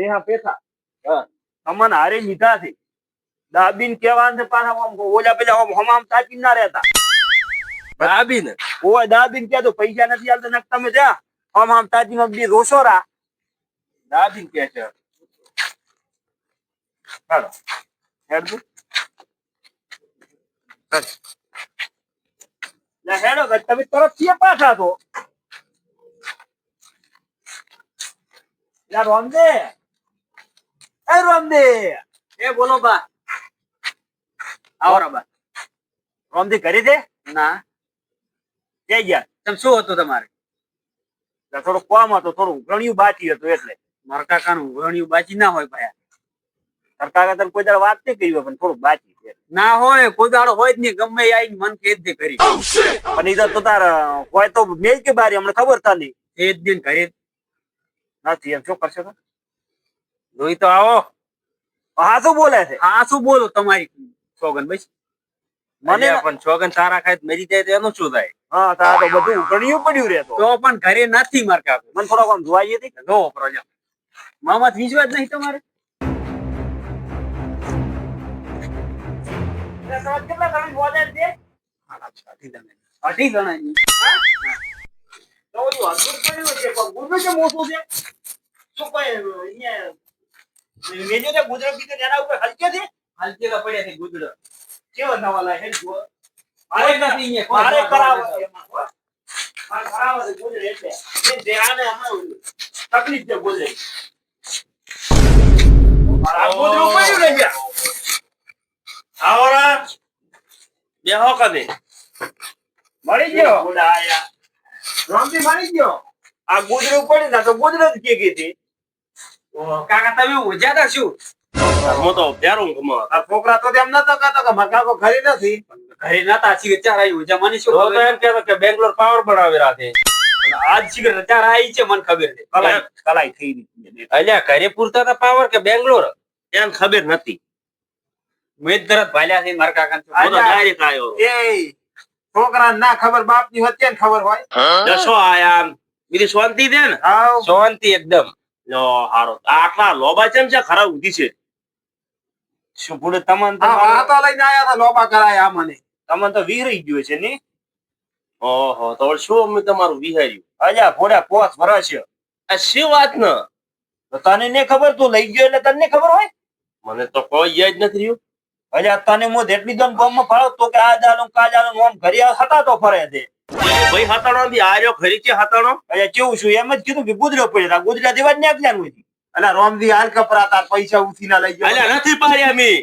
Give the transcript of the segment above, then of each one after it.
દેહા પેથા. હા. અમન હારે લીધા છે. દાબીન કેવાન છે પાછા આમ ઓલા પેલા આમ હમામ તાકી ના રહેતા. દાબીન? ઓય દાબીન કે તો પૈસા નથી આલતા નક તમે જા. આમ આમ તાજી માં બી રોસો રા. દાબી કે છે. હાલો. હેડ હેડો તમે તરતથી પાછા તો યાર રોમદે એ રોમદે. એ બોલો બા. આવો રા બા. રોમદે ઘરે ના. જઈ ગયા? તમ શું હતું તમારે? થોડું કોમ હતો થોડું ઘણિયું બાકી હતું એટલે. મારા કાકાનું વણ્યું બાજી ના હોય ભાઈ. સરકાર તને કોઈ દાડો વાત નહીં કરી હોય પણ થોડું બાકી છે. ના હોય કોઈ દાડો હોય જ નહીં ગમે એ આઈને મન કે જ કરી પણ ઈ તો તો તાર હોય તો મેલ કે બારી અમને ખબર તા નહીં. એ જ દિન ઘરે. નથી એમ શું કરશે તો? જોઈ તો આવો. હા શું બોલે છે? હા શું બોલો તમારી? છોગન બસ. મને પણ છોગન તારા ખાય મરી જાય તો એનું શું થાય? હા તારા તો બધું ઉકળ્યું પડ્યું રહેતો તો. પણ ઘરે નથી માર કાકો મને થોડોક આમ જોવા જઈએ જો પ્રજા. મામા થીજવા જ નહીં તમારે. કેટલા તમે બોલે છે? અઢી જણા. ગુનું કેમ ઓછું છે? શું કોઈ છે ગુજરાત બીજું એના ઉપર હલકે છે? હાલકેલા પડ્યા છે ગુદડો કેવો નવા લાય હેડ મારે નથી અહીંયા મારે કરાવો નથી. છે એમાં, હો. મારે કરાવો છે ગુજરાત એટલે. એ હમણાં તકલીફ છે ગુજરાત. આ ગુજરાત પડ્યું રહી ગયા. આવરા બેહો કને મળી ગયો? રામજી મળી ગયો? આ ગુજરાત પડી ના તો ગુજરાત કે કીધી કાકા તમે ઉજ્યા તા શું? હું તો આ છોકરા તો એમ નતો કહેતો કે ઘરે નથી. ઘરે નતા છીએ ચાર આવી ઉજ્યા મને શું તો તો એમ કહેતો કે બેંગ્લોર પાવર બનાવી રાખે. આજ સિગરેટ ચાર આવી છે મને ખબર છે. કલાઈ કલાઈ થઈ અલ્યા ઘરે પૂરતા હતા પાવર કે બેંગ્લોર? એમ ખબર નથી. મેં તરત ભાલ્યા છે મારા કાકા હું તો ડાયરેક્ટ આવ્યો એ છોકરા ના ખબર બાપની હતી ખબર હોય. જશો આયા બીજી શાંતિ દે ને. શાંતિ એકદમ. લો હારો. આટલા લોબા ચમ છે? ખરા ઉધી છે. શું ભૂલે? તમન હા, હા, તો લઈને આયા હતા લોબા કરાય આ મને તમન તો વિહરી ગયો છે ની? ઓહો તો શું અમે તમારું વિહાર્યું? અજા ભોળા પોસ ભરાશે. આ શી વાત ન તને ને ખબર તું લઈ ગયો એટલે તને ખબર હોય? મને તો કોઈ યાદ નથી રહ્યું. અજા તને મો જેટલી દન ગામમાં ફાળો તો કે આ જાલો કા જાલો આમ ઘરે હતા તો ફરે છે ભાઈ હતાણો બી આર્યો ખરી છે હતાણો અરે કેવું છું? એમ જ કીધું કે ગુજરો પડ્યા ગુજરાત એવા ને નાખ્યા ને હોય. અલા રોમજી હાલ કપરા તાર પૈસા ઉછી ના લઈ ગયો. નથી પાડ્યા મી.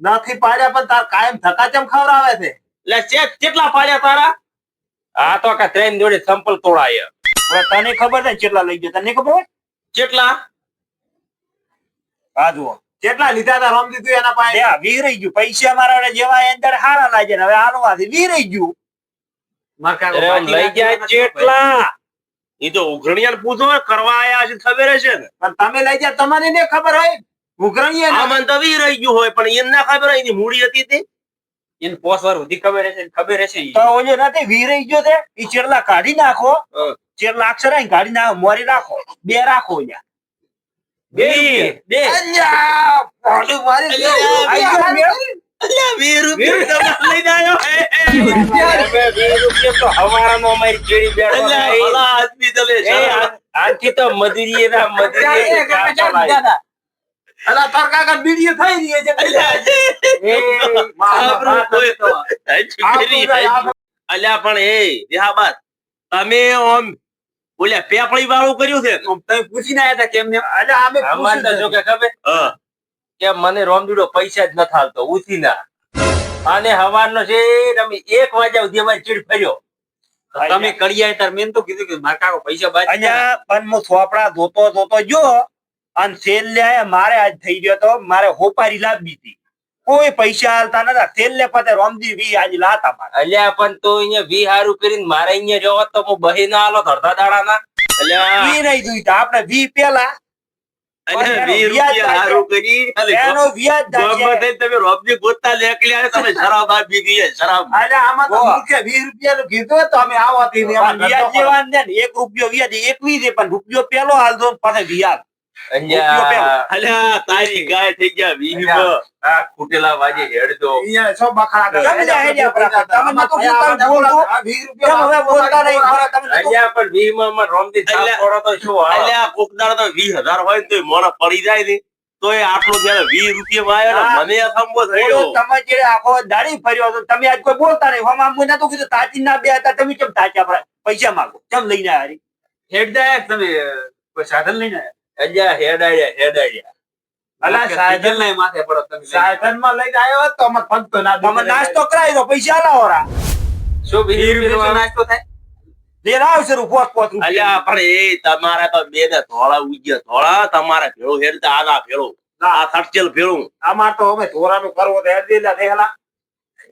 નથી પાડ્યા પણ તાર કાયમ ધક્કા ચમ ખવરાવે છે. એટલે ચેક કેટલા પાડ્યા તારા? હા તો કે ટ્રેન જોડે સંપલ તોડાય. હવે તને ખબર છે કેટલા લઈ ગયો? તને ખબર? કેટલા? હા જુઓ. કેટલા લીધા હતા રોમ તું એના પાસે? વીરઈ ગયું. પૈસા મારા જેવા અંદર હારા લાગે ને હવે આલવાથી વીરઈ ગયું મારા કાકા અરે આમ બાજી લઈ ગયા રાખી એ તો ઉઘરણિયાને પૂછો કરવા આયા છે ખબર હશે ને? પણ તમે લઈ ગયા તમને ને ખબર હોય. ઉઘરણીએ મને તો વી રહી ગયું હોય પણ એને ના ખબર હોય મૂડી હતી તે? એને પોસ વાર સુધી ખબર હશે ખબર હશે તો ઓલો નથી વીરઈ ગયો છે ઈ ચેરલા કાઢી નાખો. ચેરલા અક્ષર આઈ કાઢી નાખો મોરી રાખો. બે રાખો અહીંયા. બે મારી. અલ્યા, વીસ રૂપિયા આવ્યો. એ, એ, બે વીસ રૂપિયા તો હવારાનો અમારી કેળી બેઠો અલ્યા, આદમી એ, આ- આથી તો મજૂરીએ ના મજૂરીએ એ કાકા કાચા ચાલ લાય. બીજા અલા, તાર કાકા બીડીઓ થઈ રહી છે અલ્યા પણ એ દેહાબાદ તમે ઓમ બોલ્યા પેપળી વાળું કર્યું છે તમે પૂછીને આયા હતા કેમ ને અલ્યા, અમે પૂછી જો કે ખબર હા. કે મને રોમદીડો પૈસા જ નથી હાલતો ઉછીના અને હવાનો છે તમે એક વાગ્યા સુધી અમારે ચીડ ફર્યો. તમે કડિયા તાર મેં તો કીધું કે મારા કાકો પૈસા બાજ અહીંયા પણ હું સોપડા ધોતો ધોતો જો અને છેલ્લે મારે આજ થઈ ગયો તો મારે હોપારી લાવી હતી. કોઈ પૈસા હાલતા નતા. છેલ્લે પતે રોમજી વી આજ લાતા મારે અલ્યા પણ તો અહીંયા વી હારું કરીને મારે અહીંયા રહ્યો તો હું બહી ના આલો ધરતા દાડાના. અલ્યા. વી નહીં જોઈતા આપણે વી પેલા અલ્યા એનો વ્યાજ રૂપિયા કરી એનો તમે રોબજી ગોતતા લેકલી આને તમે શરાબ આપી ગઈ શરાબ આમાં તો મુખ્ય વીસ રૂપિયા નું કીધું તો અમે આવો હતી વ્યાજ જેવા ને એક રૂપિયો વ્યાજ એક વી દે પણ રૂપિયો પેલો હાલ દો ને વ્યાજ. અલ્યા તારી ગાય થઈ ગયા વીહીમાં. આ ખૂટેલા વાજે હેડતો અહીંયા છો બખાડા. તમે જા હેડ્યા બરાબર. તમે નતો કીધું તમે બોલતો. આ વીસ કેમ રૂપિયા હવે બોલતા નહીં ખરા તમે નતો- પણ વીહીમાં માં રોમદી થાપ પડો તો શું અલ્યા કોક તો વીસ હજાર હોય તો મોણા પડી જાય ને તોય આટલો જયારે વીસ રૂપિયા આવ્યો. ને મને અસંભવ થયો તમે જે આખો દાડી ફર્યો હતો તમે આજ કોઈ બોલતા નહીં હમ આમ તો કીધું તાજી ના બે હતા તમે કેમ તાજા પર પૈસા માંગો કેમ લઈને આવ્યા હારી? હેડ જાય તમે કોઈ સાધન લઈને આવ્યા? અહીંયા હેડાયા હેડાયા અલા સાધન નહીં માથે પડો તમે સાધનમાં લઈને આવ્યો તો અમે ફગતો ના તમે નાસ્તો કરાવી દો પૈસા લાવો રા શું વીસ વીસ રૂપિયાનો રૂપિયાનો નાસ્તો થાય? તમારે તો બે ને ધોળા ઉગ્યા. ધોળા તમારે ભેળું હેડતા આના ભેળું. આ થટચેલ ભેળું. આમાં તો અમે ઢોરાનું કરવો તો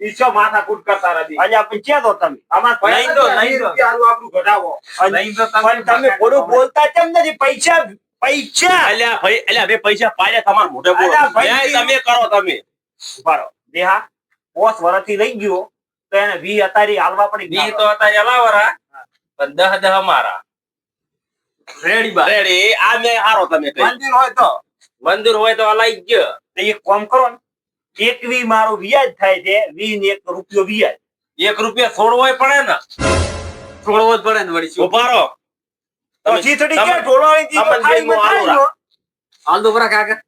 ઈચ્છો માથા કૂટ કરતા નથી. અલ્યા પણ તો તમે? આમાં નહીં તો, નહીં તો. આપણું ઘટાવો તમે થોડું બોલતા કેમ નથી? પૈસા પૈસા. અલ્યા ભાઈ અલ્યા બે પૈસા પાડ્યા તમારા મોઢે બોલો. અલ્યા ભાઈ, તમે કરો તમે. ઉભારો દેહા પોસ વર્ષથી લઈ ગયો તો એને વી અતારી હાલવા પડી. વી તો અતારી હલાવરા પણ દહ દહ મારા. રેડી બા રેડી. આ મે હારો તમે કહી મંદિર હોય તો. મંદિર હોય તો અલાઈ ગયો. તો એક કામ કરો ને. એક વી મારું વ્યાજ થાય છે વી ને એક રૂપિયો વ્યાજ. એક રૂપિયા છોડવો પડે ને. છોડવો જ પડે ને વળી શું? ખાઈ આલો બરા કાકા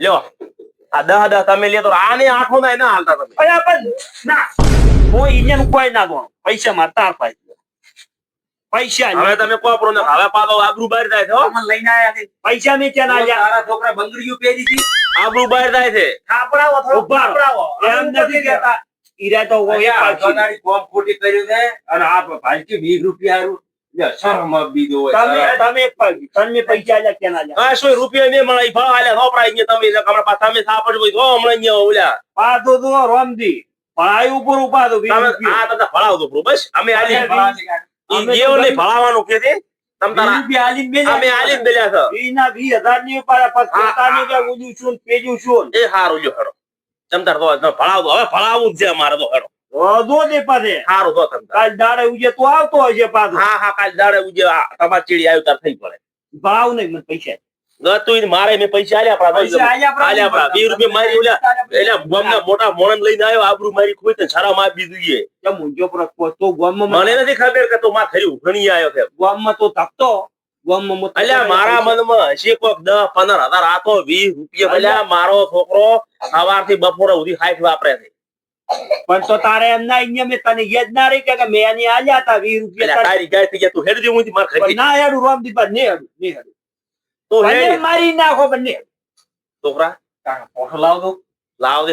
લ્યો. આ દહ દહ તમે લે તો આને ના ના હાલતા તમે. પણ ના. હું ના દઉં પૈસા માં તાર પાઈ પૈસા હવે તમે કોપરો ને હવે પાલો આબરૂ બહાર જાય છે મને લઈને આયા પૈસા મેં ક્યાં ના લ્યા તારા છોકરા બંગડીઓ પહેરી હતી આબરૂ બહાર જાય છે. થાપડાવો ઊભા એમ નથી કહેતા. ઈરા તો કોમ ખોટી કર્યું છે અને આ ભાઈ વીસ રૂપિયા હારું શરમ આપી તમે તમે એક પૈસા આલ્યા ક્યાં ના હા શું રૂપિયા મેં મળે. ભાવ આલ્યા. થોપડા અહીંયા તમે. હમણાં પાછા તમે સાપડ હોય તો હમણાં અહીંયા ઓલ્યા પાછો તો રોમજી. પળાઈ ઉપર ઊભા તમે આ તમને ભણાવ પ્રો બસ. અમે આલી ઈ નહીં ભણાવવાનું કે છે તમ તારા. અમે આલીને બેલ્યા છો. વીસ હજારની ઉપર પછી પોતાની કે છું પેજું શું એ સારું જો હેડો તમ તાર તો તમે ભણાવ હવે ભણાવવું જ છે અમારે તો હેડો. વધો દે પાછે. સારું તો તમ કાલ દાડે ઉજે તો આવતો હશે પાછો. હા હા કાલ દાડે ઉજે. આ ચીડી આવ્યું તાર થઈ પડે. ભાવ નહીં મને પૈસા મારે મેં પૈસા આલ્યા પૈસા આપણા વીસ રૂપિયા મારી ઓલ્યા એટલે ગામના મોટા મોણન લઈને આવ્યો આબરૂ મારી ખોઈ તો શરમ આપી જોઈએ કેમ ઊંઝો પર તો ગામમાં મને નથી ખબર કે તું માં થયું ઘણી આવ્યો ગામમાં તો ધકતો. અલ્યા મારા મનમાં હશે કોક દસ પંદર હજાર આ વીસ રૂપિયા અલ્યા. મારો છોકરો સવારથી બપોરે સુધી હાઈટ વાપરે છે. પણ તો તારે એમ ના અહીંયા મેં તને યાદ ના રહી કે મેં એની આલ્યા હતા વીસ રૂપિયા તારી ગાય થઈ ગયા તું હેડ દે હું માર ખાઈ ના હેડું રામદીપ ને હેડું ને હેડું. તો ભલે મારી નાખો પણ ને છોકરા ફોટો લાવ દો લાવ દે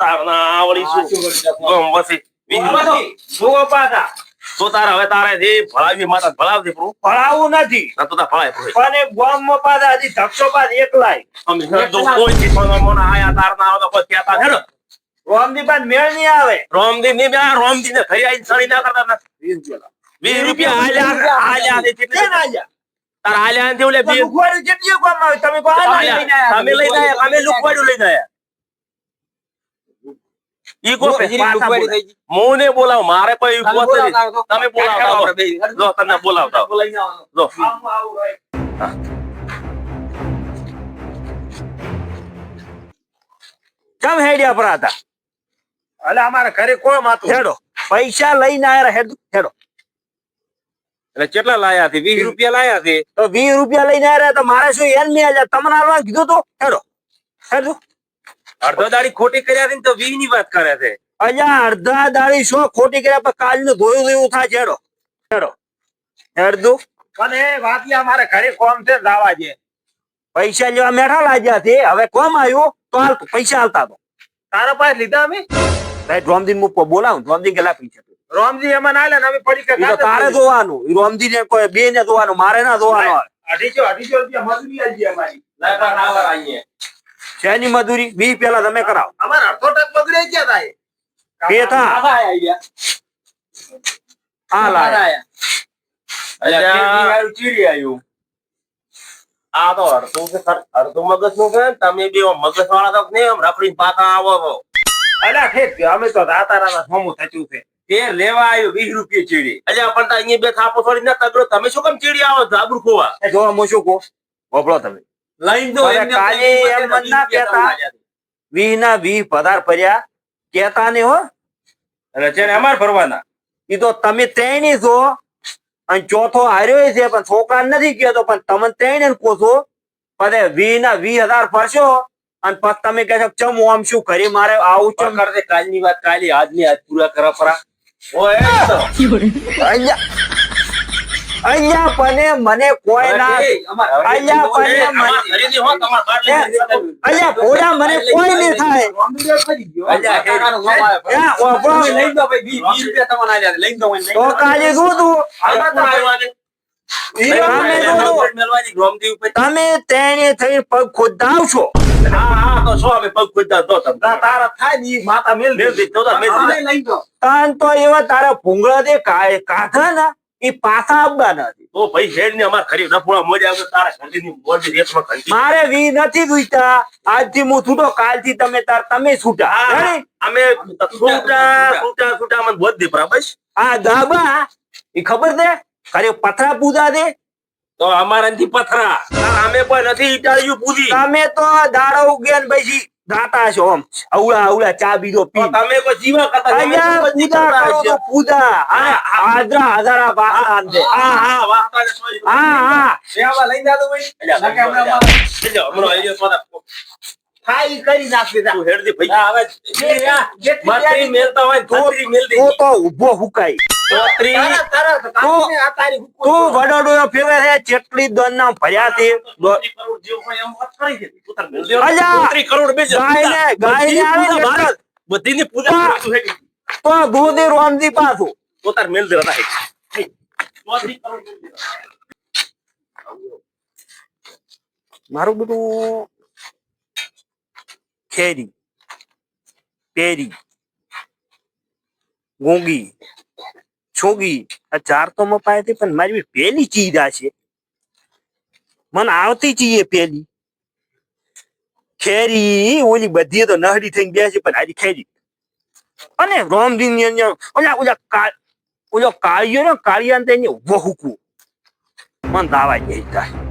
આવડી શું? ગમ વસી વીસ રૂપિયા. પાછા. તો તારે હવે તારે જે ભળાવી માતા ભણાવજે પ્રો ભળાવું નથી. ના તો તાર ભળાય પણ એ ગામમાં પાછા હજી ધકતો પાછ એકલાય. અમે દો કોઈ ચીજમાં મોના આયા તાર ના આવે તો કોઈ કહેતા હેડ. રામદીપ મેળ નહીં આવે. રોમદી ની બે રોમદીપ ને ઘરે આવીને સળી ના કરતા. વીસ રૂપિયા. આલ્યા આલ્યા છે કેટલી? આલ્યા? તાર આલ્યા ને બે. ગુવાડું કેટલી ગામમાં આવે? તમે ના તમે લઈ જાય અમે લુકવાડ્યું લઈ આયા. ઈ કો પે? પાછા બોલાય. મોને બોલાવ મારે પછી તમે બોલાવતા જો તમને બોલાવતા જો આવું. આવું હોય. કેમ હેડ્યા પર હતા? અલે અમારે ઘરે કોઈ માતું હેડો. પૈસા લઈને આયા હેડ હેડો. એટલે કેટલા લાયા છે? વીસ રૂપિયા લાયા છે? તો વીસ રૂપિયા લઈને આયા તો મારે શું એમ નહીં આવ્યા તમને કીધું તો? હેડો. હેડો અડધો દાડી ખોટી કર્યા ને તો વી ની વાત કરે છે. અલ્યા અડધા દાડી શું? ખોટી કર્યા પણ કાલનું ધોયું ધોયું થાય છે ઘરે કોમ દાવા પૈસા લેવા મેઠા લાગ્યા છે. હવે કોમ આવ્યું? તો હાલ પૈસા હાલતા તો તારા પાસે લીધા અમે? ભાઈ રોમજી મુક બોલાવું રોમજી કેટલા પૈસા રોમજી એમાં ના લે અમે પડી કે તારે જોવાનું. રોમજી ને કોઈ બે ને જોવાનું મારે ના જોવાનું. હોય. અઢીસો અઢીસો રૂપિયા મજૂરી આલી અમારી. શેની મજૂરી? બી પેલા તમે કરાવો. અમારે અડધો ટક બગડે ગયા. થા. લાયા. આવ્યું આ તો અડધું છે અડધું મગજનું છે તમે બે મગજ વાળા તો નહીં આમ રખડીને પાછા આવો છો. અલ્યા ઠીક અમે તો રાતા રાતા સોમું થતું છે. તે લેવા આવ્યો વીસ રૂપિયા ચીડી અલ્યા પણ તાર અહીંયા બે થાપો થોડી ના તગડો. તમે શું કેમ ચીડી આવો જાબુ ખોવા? જોવા જો હું શું કહો? તમે. લઈને દો કાલે એમ ના વીસ વી ના વી પધાર પડ્યા. કેતા ને હો. અને છે ને અમારે તો તમે ત્રણેય છો. અને ચોથો હાર્યો છે પણ છોકરા નથી કહેતો પણ તમે ત્રણે કોશો પછી વી ના વી હજાર ફરશો. અને પછી તમે કે છો ચમ આમ શું કરી મારે આવું ચમ કરતે કાલની વાત કાલી આજની આજ પૂરા કરા પરા. ઓય. અહીંયા પણ મને કોઈ ના અહીંયા બોલે, પણ મને- ખરીદી હો, તમારે બાર અહીંયા ઘોડા મને કોઈ નહીં થાય. તો કાલે શું તું તમે તેણે થઈ પગ ખોદાવશો હા હા તો શું અમે પગ ખોદતા તારા તાન ભૂંગળા દે કાઢા ના. એ પાછા આવવા નથી તો ભાઈ હેડ ને અમાર ખરી રફુડા મોજા આવે તારા ઘંટીની મોજી રેસમાં ઘંટી. મારે વી નથી જોઈતા. આજથી હું છૂટો કાલથી તમે તાર તમે છૂટા. અમે છૂટા છૂટા છૂટા મને બોધ દે બરાબર આ દાબા એ ખબર છે? ખરે પથરા પૂજા દે તો અમારાથી પથરા. અમે પણ નથી ઈટાળ્યું પૂજી. તમે તો દાડો ઉગ્યા ને પછી દાતા છો આમ. અવળા અવળા ચા બીજો પી. તમે કોઈ જીવા કરતા અહીંયા પૂજા કરો તો પૂજા. હા આદરા આદરા બાકા દે હા હા વાહતાને હા હા. સેવા લઈ જાતો ભાઈ. એટલે કેમેરા હમણાં અલ્યા. અમારે. અલ્યા, હમણાં આઈડિયા સોદા. થાય ઈ કરી નાખી દે. તું હેડ દે ભાઈ. આવે હવે જે મેલતા હોય તો દેજે. તો ઊભો હુકાય. તું ફેરે છે દોન ના ભર્યા છે? પૂજા રોમજી પાછું. મેલ. મારું બધું ખેરી પેરી ગોંગી છોગી. આ ચાર તો મપાય હતી, પણ મારી બી પેલી ચીજ આ છે. મને આવતી ચીએ પેલી. ખેરી, ઓલી બધી તો નહડી થઈને ગયા છે, પણ આજી ખેરી. અને રોમજી ની અંદર, ઓલા ઓલા ઓલો કાળિયો ને કાળિયા ને વહુકું મને દાવા જાય